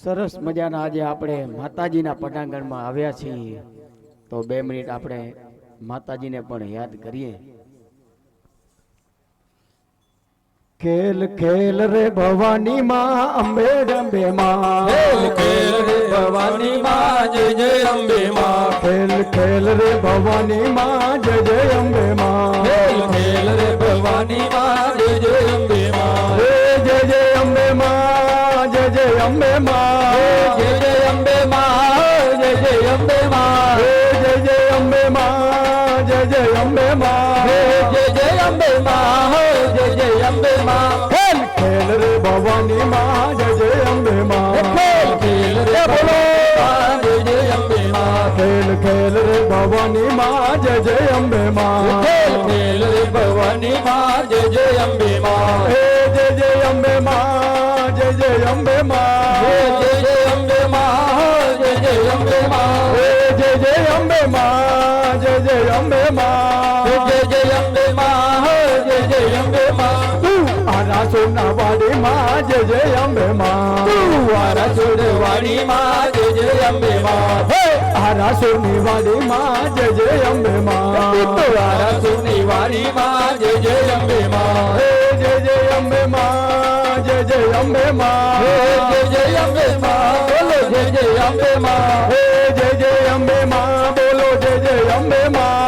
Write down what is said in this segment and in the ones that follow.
સરસ મજાના આજે આપણે માતાજીના પટાંગણમાં આવ્યા છીએ. તો બે મિનિટ આપણે માતાજીને પણ યાદ કરીએ. ખેલ ખેલ રે ભવાની માં અંબે ડંબે માં. ખેલ ખેલ રે ભવાની માં જય જય અંબે માં. ખેલ ખેલ રે ભવાની માં જય જય અંબે માં. ખેલ ખેલ રે ભવાની માં ભવાની માં જય અંબે માં ખેલ રે જય જય અંબે માં ખેલ ખેલ રે ભવાની માં જય જય અંબે માં ખેલ ખેલ રે ભવાની માં જય અંબે માં હે જય જય અંબે માં જય જય અંબે માં જય જય અંબે માં જય જય અંબે માં હે જય જય અંબે માં જય જય અંબે માં સોના વાડી માં જય જય અંબે માં વાડી માં જય જય અંબે માં આરા સોની વાડી માં જય જય અંબે માં સુની વાડી માં જય જય અંબે માં જય જય અંબે માં જય જય અંબે માં જય જય અંબે માં બોલો જય જય અંબે માં જય જય અંબે માં બોલો જય જય અંબે માં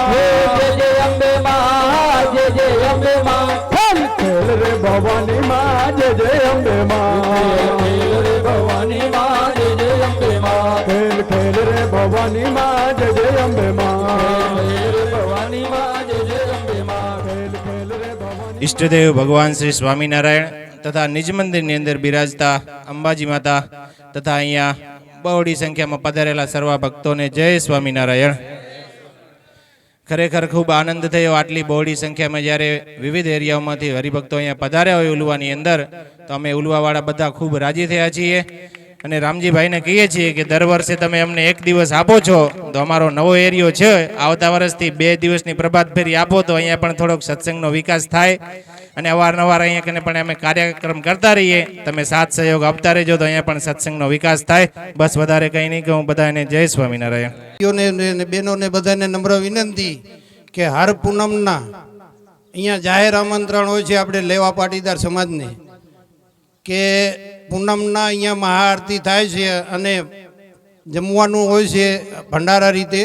ભવાની માં જય જય અંબે માં ખેલ રે ભવાની માં જય જય અંબે માં ખેલ ખેલ રે ભવાની માં જય જય અંબે માં ખેલ રે ભવાની માં જય જય અંબે માં ખેલ ખેલ રે ભવાની ઈષ્ટદેવ ભગવાન શ્રી સ્વામિનારાયણ તથા નિજ મંદિરની અંદર બિરાજતા અંબાજી માતા તથા અહીંયા બહોળી સંખ્યામાં પધારેલા સર્વ ભક્તોને જય સ્વામિનારાયણ ખરેખર ખૂબ આનંદ થયો. આટલી બહોળી સંખ્યામાં જ્યારે વિવિધ એરિયાઓમાંથી હરિભક્તો અહીંયા પધાર્યા હોય ઉલવાની અંદર, તો અમે ઉલવાવાળા બધા ખૂબ રાજી થયા છીએ. અને રામજીભાઈને કહીએ છીએ કે દર વર્ષે તમે અમને એક દિવસ આપો છો, તો અમારો નવો એરિયો છે, આવતા વર્ષથી બે દિવસની પ્રભાત ફેરી આપો, તો અહીંયા પણ થોડોક સત્સંગનો વિકાસ થાય. અને અવારનવાર અહીંયા કને પણ અમે કાર્યક્રમ કરતા રહીએ, તમે સાથ સહયોગ આપતા રહેજો, તો અહીંયા પણ સત્સંગનો વિકાસ થાય. બસ વધારે કંઈ નહીં કહું બધાને જય સ્વામિનારાયણ. બહેનોને બધાને નમ્ર વિનંતી કે હર પૂનમના અહીંયા જાહેર આમંત્રણ હોય છે આપણે લેવા પાટીદાર સમાજને. કે પૂનમના અહીંયા મહાઆરતી થાય છે અને જમવાનું હોય છે ભંડારા રીતે.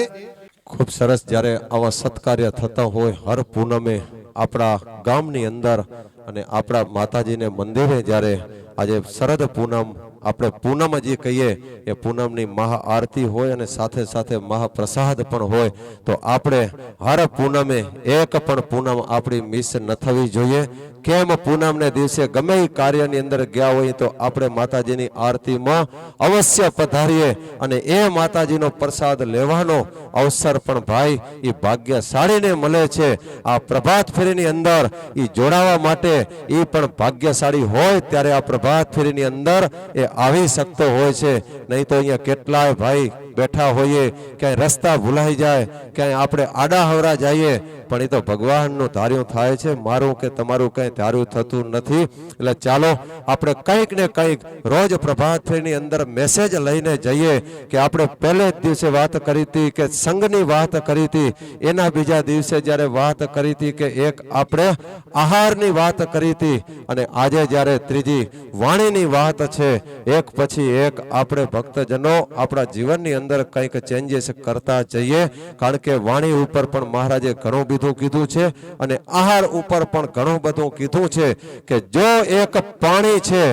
ખૂબ સરસ જ્યારે આવા સત્કાર્ય થતા હોય હર પૂનમે આપણા ગામની અંદર અને આપણા માતાજીને મંદિરે જ્યારે આજે શરદ પૂનમ આપણે પૂનમ જે કહીએ એ પૂનમની મહા આરતી હોય અને સાથે સાથે મહાપ્રસાદ પણ હોય, તો આપણે હર પૂનમે એક પણ પૂનમ આપણી મિસ ન થવી જોઈએ. કેમ પૂનમને દિવસે ગમે એ કાર્યની અંદર ગયા હોય, તો આપણે માતાજીની આરતીમાં અવશ્ય પધારીએ અને એ માતાજીનો પ્રસાદ લેવાનો અવસર પણ ભાઈ એ ભાગ્યશાળીને મળે છે. આ પ્રભાત ફેરીની અંદર એ જોડાવા માટે એ પણ ભાગ્યશાળી હોય, ત્યારે આ પ્રભાત ફેરીની અંદર એ આવી શકતો હોય છે. નહીં તો અહીંયા કેટલાય ભાઈ બેઠા હોઈએ, ક્યાંય રસ્તા ભૂલાઈ જાય, ક્યાંય આપણે આડા હવરા જઈએ, પણ એ તો ભગવાનનું ધાર્યું થાય છે, મારું કે તમારું કંઈ ધાર્યું થતું નથી. એટલે ચાલો, આપણે કંઈક ને કંઈક રોજ પ્રભાત ફેરની અંદર મેસેજ લઈને જઈએ કે આપણે પહેલે જ દિવસે વાત કરી હતી કે સંઘની વાત કરી હતી, એના બીજા દિવસે જ્યારે વાત કરી હતી કે એક આપણે આહારની વાત કરી હતી, અને આજે જ્યારે ત્રીજી વાણીની વાત છે, એક પછી એક આપણે ભક્તજનો આપણા જીવનની અંદર કંઈક ચેન્જીસ કરતા જઈએ. કારણ કે વાણી ઉપર પણ મહારાજે ઘણું બધું કીધું છે અને આહાર ઉપર પણ ઘણું બધું કીધું છે કે જો એક પાણી છે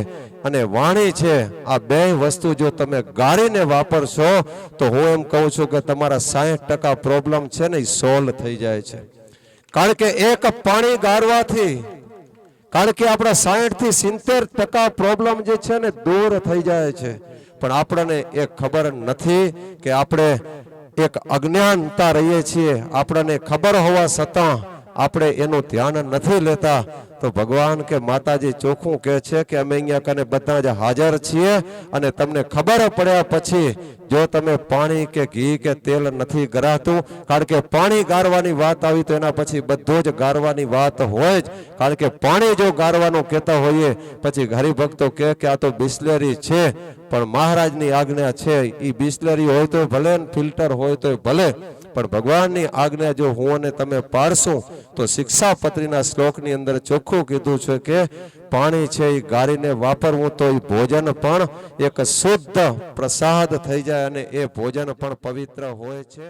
અને વાણી છે, આ બે વસ્તુ જો તમે ગાળીને વાપરશો, તો હું એમ કહું છું કે તમારા સાહીઠ ટકા પ્રોબ્લેમ છે ને સોલ્વ થઈ જાય છે. કારણ કે એક પાણી ગાળવાથી, કારણ કે આપણા સાહીઠથી સિત્તેર ટકા પ્રોબ્લેમ જે છે ને દૂર થઈ જાય છે. પણ આપણને એ ખબર નથી કે આપણે એક અજ્ઞાનતા રહીએ છીએ. આપણને ખબર હોવા છતાં આપણે એનું ધ્યાન નથી લેતા, તો ભગવાન કે માતાજી ચોખ્ખું કહે છે કે અમે અહીંયા કને બધા જ હાજર છીએ અને તમને ખબર પડ્યા પછી જો તમે પાણી કે ઘી કે તેલ નથી ગરાતું, કારણ કે પાણી ગારવાની વાત આવી તો એના પછી બધું જ ગારવાની વાત હોય જ. કારણ કે પાણી જો ગારવાનું કહેતા હોઈએ, પછી હરિભક્તો કે આ તો બિસ્લેરી છે, પણ મહારાજની આજ્ઞા છે એ બિસ્લેરી હોય તો ભલે ફિલ્ટર હોય તો ભલે. પણ ભગવાનની આજ્ઞા જો હું અને તમે પાડશું તો શિક્ષાપત્રીના શ્લોકની અંદર ચોખ્ખું કીધું છે કે, પાણી છે એ ગારીને વાપરવું તો એ ભોજન પણ એક શુદ્ધ પ્રસાદ થઈ જાય અને એ ભોજન પણ પવિત્ર હોય છે.